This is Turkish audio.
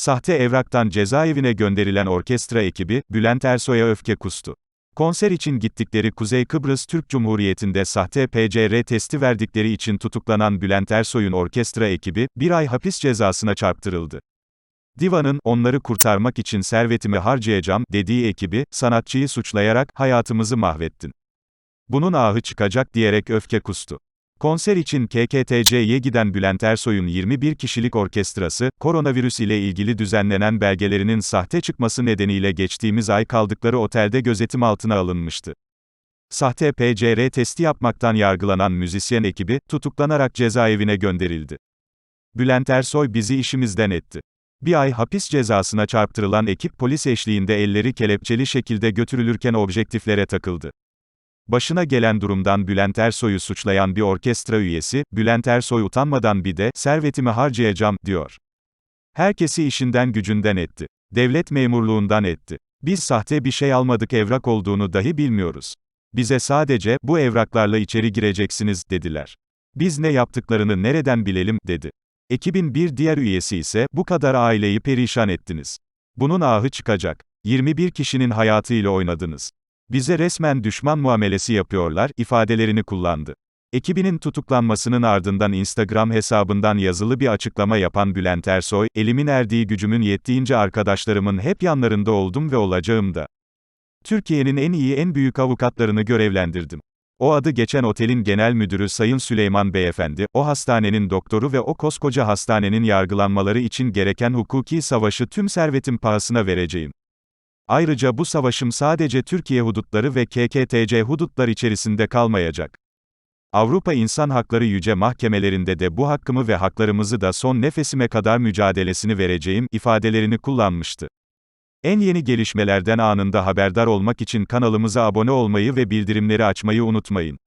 Sahte evraktan cezaevine gönderilen orkestra ekibi, Bülent Ersoy'a öfke kustu. Konser için gittikleri Kuzey Kıbrıs Türk Cumhuriyeti'nde sahte PCR testi verdikleri için tutuklanan Bülent Ersoy'un orkestra ekibi, bir ay hapis cezasına çarptırıldı. Diva'nın, onları kurtarmak için servetimi harcayacağım, dediği ekibi, sanatçıyı suçlayarak, hayatımızı mahvettin. Bunun ahı çıkacak diyerek öfke kustu. Konser için KKTC'ye giden Bülent Ersoy'un 21 kişilik orkestrası, koronavirüs ile ilgili düzenlenen belgelerinin sahte çıkması nedeniyle geçtiğimiz ay kaldıkları otelde gözetim altına alınmıştı. Sahte PCR testi yapmaktan yargılanan müzisyen ekibi, tutuklanarak cezaevine gönderildi. Bülent Ersoy bizi işimizden etti. Bir ay hapis cezasına çarptırılan ekip polis eşliğinde elleri kelepçeli şekilde götürülürken objektiflere takıldı. Başına gelen durumdan Bülent Ersoy'u suçlayan bir orkestra üyesi, Bülent Ersoy utanmadan bir de, servetimi harcayacağım, diyor. Herkesi işinden gücünden etti. Devlet memurluğundan etti. Biz sahte bir şey almadık evrak olduğunu dahi bilmiyoruz. Bize sadece, bu evraklarla içeri gireceksiniz, dediler. Biz ne yaptıklarını nereden bilelim, dedi. Ekibin bir diğer üyesi ise, bu kadar aileyi perişan ettiniz. Bunun ahı çıkacak. 21 kişinin hayatıyla oynadınız. Bize resmen düşman muamelesi yapıyorlar, ifadelerini kullandı. Ekibinin tutuklanmasının ardından Instagram hesabından yazılı bir açıklama yapan Bülent Ersoy, elimin erdiği gücümün yettiğince arkadaşlarımın hep yanlarında oldum ve olacağım da. Türkiye'nin en iyi en büyük avukatlarını görevlendirdim. O adı geçen otelin genel müdürü Sayın Süleyman Beyefendi, o hastanenin doktoru ve o koskoca hastanenin yargılanmaları için gereken hukuki savaşı tüm servetim pahasına vereceğim. Ayrıca bu savaşım sadece Türkiye hudutları ve KKTC hudutlar içerisinde kalmayacak. Avrupa İnsan Hakları Yüce Mahkemelerinde de bu hakkımı ve haklarımızı da son nefesime kadar mücadelesini vereceğim ifadelerini kullanmıştı. En yeni gelişmelerden anında haberdar olmak için kanalımıza abone olmayı ve bildirimleri açmayı unutmayın.